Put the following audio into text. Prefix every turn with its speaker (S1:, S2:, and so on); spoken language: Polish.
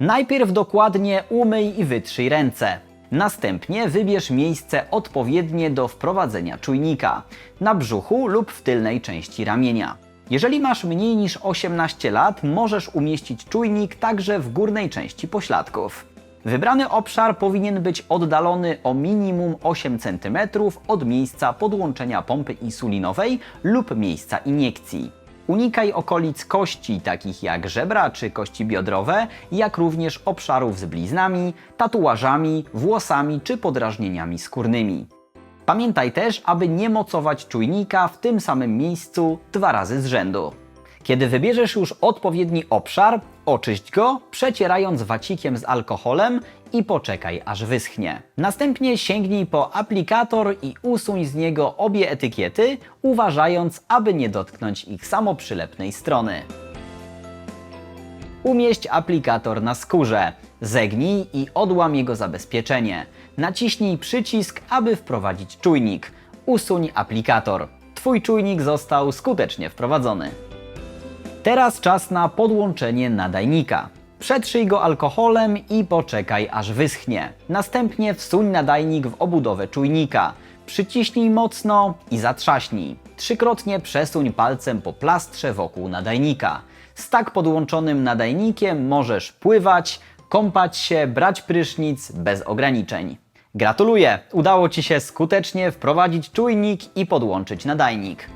S1: Najpierw dokładnie umyj i wytrzyj ręce. Następnie wybierz miejsce odpowiednie do wprowadzenia czujnika na brzuchu lub w tylnej części ramienia. Jeżeli masz mniej niż 18 lat, możesz umieścić czujnik także w górnej części pośladków. Wybrany obszar powinien być oddalony o minimum 8 cm od miejsca podłączenia pompy insulinowej lub miejsca iniekcji. Unikaj okolic kości, takich jak żebra czy kości biodrowe, jak również obszarów z bliznami, tatuażami, włosami czy podrażnieniami skórnymi. Pamiętaj też, aby nie mocować czujnika w tym samym miejscu dwa razy z rzędu. Kiedy wybierzesz już odpowiedni obszar, oczyść go, przecierając wacikiem z alkoholem i poczekaj aż wyschnie. Następnie sięgnij po aplikator i usuń z niego obie etykiety, uważając, aby nie dotknąć ich samoprzylepnej strony. Umieść aplikator na skórze. Zegnij i odłam jego zabezpieczenie. Naciśnij przycisk, aby wprowadzić czujnik. Usuń aplikator. Twój czujnik został skutecznie wprowadzony. Teraz czas na podłączenie nadajnika. Przetrzyj go alkoholem i poczekaj aż wyschnie. Następnie wsuń nadajnik w obudowę czujnika. Przyciśnij mocno i zatrzaśnij. Trzykrotnie przesuń palcem po plastrze wokół nadajnika. Z tak podłączonym nadajnikiem możesz pływać, kąpać się, brać prysznic bez ograniczeń. Gratuluję! Udało Ci się skutecznie wprowadzić czujnik i podłączyć nadajnik.